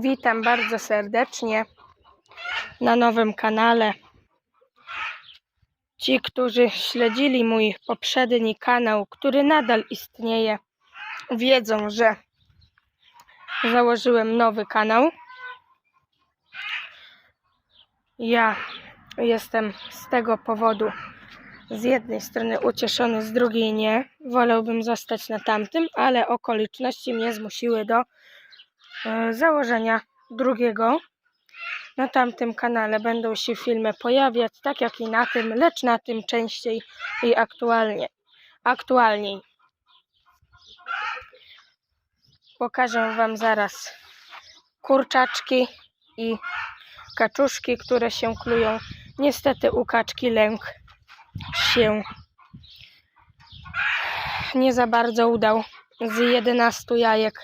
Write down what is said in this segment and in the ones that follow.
Witam bardzo serdecznie na nowym kanale. Ci, którzy śledzili mój poprzedni kanał, który nadal istnieje, wiedzą, że założyłem nowy kanał. Ja jestem z tego powodu z jednej strony ucieszony, z drugiej nie. Wolałbym zostać na tamtym, ale okoliczności mnie zmusiły do założenia drugiego. Na tamtym kanale będą się filmy pojawiać, tak jak i na tym, lecz na tym częściej i aktualnie. Aktualniej. Pokażę Wam zaraz kurczaczki i kaczuszki, które się klują. Niestety u kaczki lęk się nie za bardzo udał. Z 11 jajek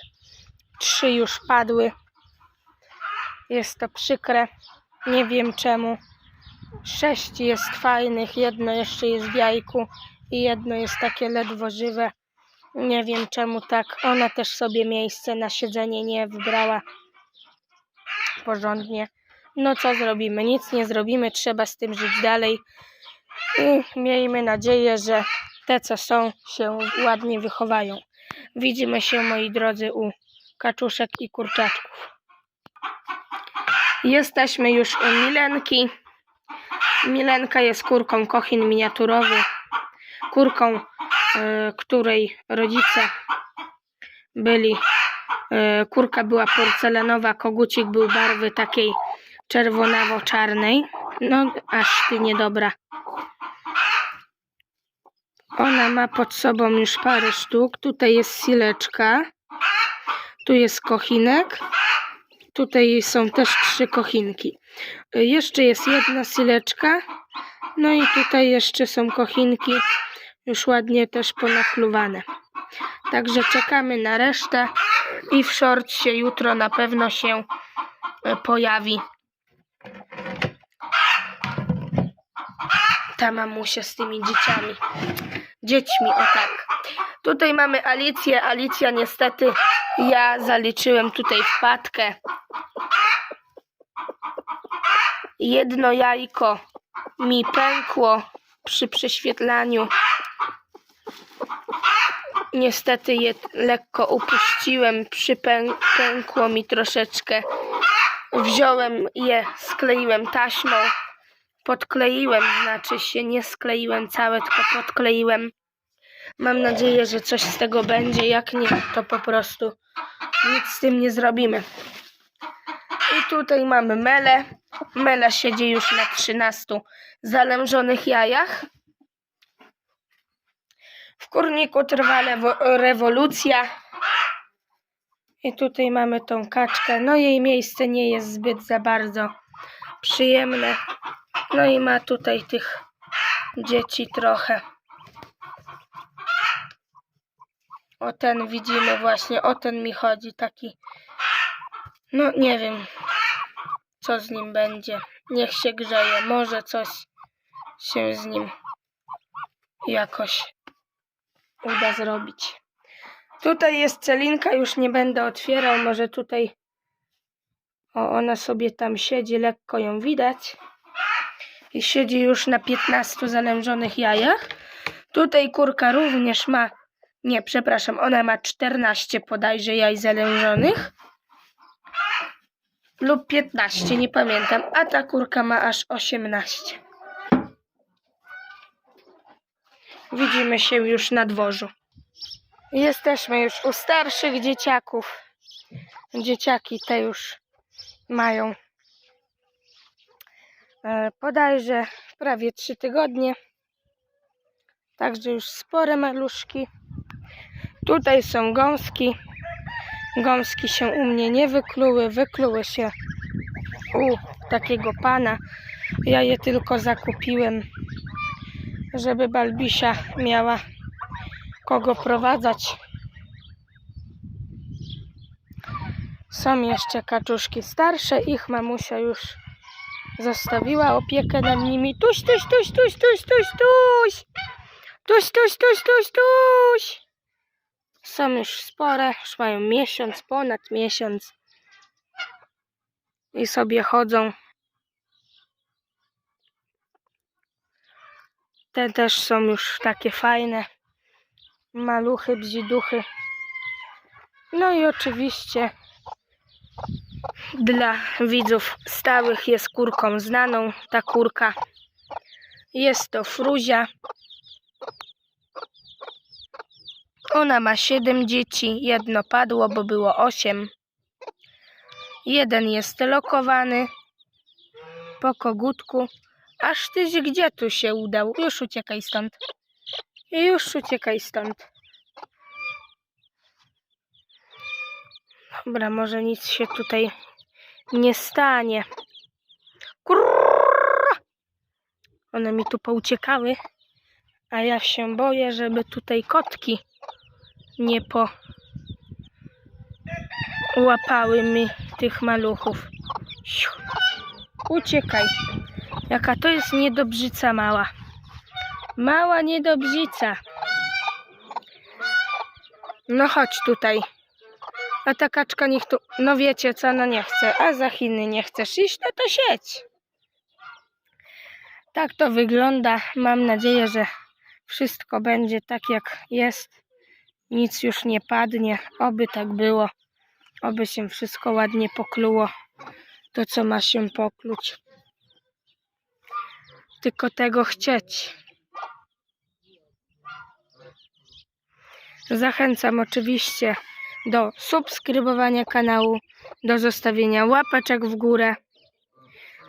trzy już padły. Jest to przykre. Nie wiem czemu. Sześć jest fajnych, jedno jeszcze jest w jajku i jedno jest takie ledwo żywe. Nie wiem czemu tak. Ona też sobie miejsce na siedzenie nie wybrała porządnie. No co zrobimy? Nic nie zrobimy, trzeba z tym żyć dalej. I miejmy nadzieję, że te co są się ładnie wychowają. Widzimy się moi drodzy u kaczuszek i kurczaczków. Jesteśmy już u Milenki. Milenka jest kurką kochin miniaturowy. Kurką, e, której rodzice byli. e, kurka była porcelanowa, kogucik był barwy takiej czerwonawo-czarnej. No, aż ty niedobra. Ona ma pod sobą już parę sztuk. Tutaj jest sileczka. Tu jest kochinek. Tutaj są też trzy kochinki. Y, Jeszcze jest jedna sileczka. No i tutaj jeszcze są kochinki. Już ładnie też ponakluwane. Także czekamy na resztę. I w shortsie jutro na pewno się y, pojawi. Ta mamusia z tymi dzieciami. Dziećmi, o tak. Tutaj mamy Alicję. Alicja niestety ja zaliczyłem tutaj wpadkę. Jedno jajko mi pękło przy prześwietlaniu. Niestety je lekko upuściłem, przypękło mi troszeczkę. Wziąłem je, skleiłem taśmą, podkleiłem, znaczy się nie skleiłem całe, tylko podkleiłem. Mam nadzieję, że coś z tego będzie. Jak nie, to po prostu nic z tym nie zrobimy. I tutaj mamy Melę. Mela siedzi już na 13 zalężonych jajach. W kurniku trwa rewolucja. I tutaj mamy tą kaczkę. No jej miejsce nie jest zbyt za bardzo przyjemne. No i ma tutaj tych dzieci trochę. O ten widzimy właśnie, o ten mi chodzi, taki. No nie wiem, co z nim będzie. Niech się grzeje, może coś się z nim jakoś uda zrobić. Tutaj jest celinka, już nie będę otwierał, może tutaj. O, ona sobie tam siedzi, lekko ją widać. I siedzi już na 15 zalężonych jajach. Tutaj kurka również ma nie, przepraszam, ona ma 14 bodajże jaj zalężonych. Lub 15, nie pamiętam. A ta kurka ma aż 18. Widzimy się już na dworzu. Jesteśmy już u starszych dzieciaków. Dzieciaki te już mają e, bodajże prawie 3 tygodnie. Także już spore maluszki. Tutaj są gąski. Gąski się u mnie nie wykluły, wykluły się u takiego pana. Ja je tylko zakupiłem, żeby Balbisia miała kogo prowadzać. Są jeszcze kaczuszki starsze, ich mamusia już zostawiła opiekę nad nimi. Tuś, tuś, tuś, tuś, tuś, tuś, tuś. Tuś, tuś, tuś, tuś, tuś. Są już spore, już mają miesiąc, ponad miesiąc. i sobie chodzą. Te też są już takie fajne. Maluchy, bziduchy. No i oczywiście dla widzów stałych jest kurką znaną ta kurka. Jest to Fruzia. Ona ma 7 dzieci, jedno padło, bo było 8. Jeden jest lokowany po kogutku. Aż tyś gdzie tu się udał? Już uciekaj stąd. Już uciekaj stąd. Dobra, może nic się tutaj nie stanie. Kurwa! One mi tu pouciekały, a ja się boję, żeby tutaj kotki nie po łapały mi tych maluchów. Uciekaj. Jaka to jest niedobrzyca mała. Mała niedobrzyca. No chodź tutaj. A ta kaczka niech tu... No wiecie co, no nie chce. A za Chiny nie chcesz iść, no to siedź. Tak to wygląda. Mam nadzieję, że wszystko będzie tak jak jest. Nic już nie padnie. Oby tak było. Oby się wszystko ładnie pokluło. To, co ma się pokluć. Tylko tego chcieć. Zachęcam oczywiście do subskrybowania kanału, do zostawienia łapeczek w górę,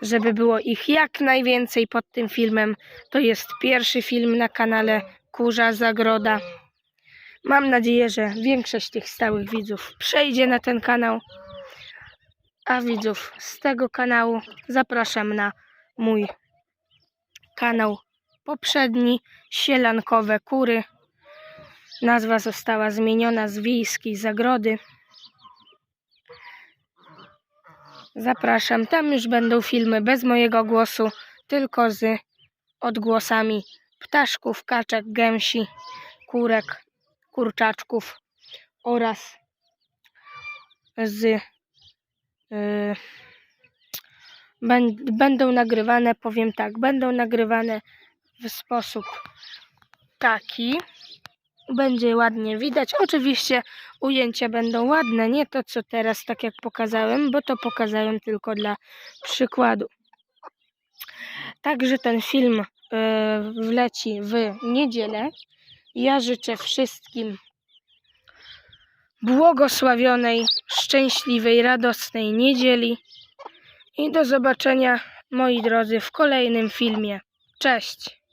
żeby było ich jak najwięcej pod tym filmem. To jest pierwszy film na kanale Kurza Zagroda. Mam nadzieję, że większość tych stałych widzów przejdzie na ten kanał, a widzów z tego kanału zapraszam na mój kanał poprzedni Sielankowe Kury. Nazwa została zmieniona z Wiejskiej Zagrody. Zapraszam, tam już będą filmy bez mojego głosu, tylko z odgłosami ptaszków, kaczek, gęsi, kurek, kurczaczków oraz z yy, Będ- będą nagrywane, powiem tak, będą nagrywane w sposób taki. Będzie ładnie widać. Oczywiście ujęcia będą ładne, nie to co teraz, tak jak pokazałem, bo to pokazałem tylko dla przykładu. Także ten film e, wleci w niedzielę. Ja życzę wszystkim błogosławionej, szczęśliwej, radosnej niedzieli. I do zobaczenia, moi drodzy, w kolejnym filmie. Cześć!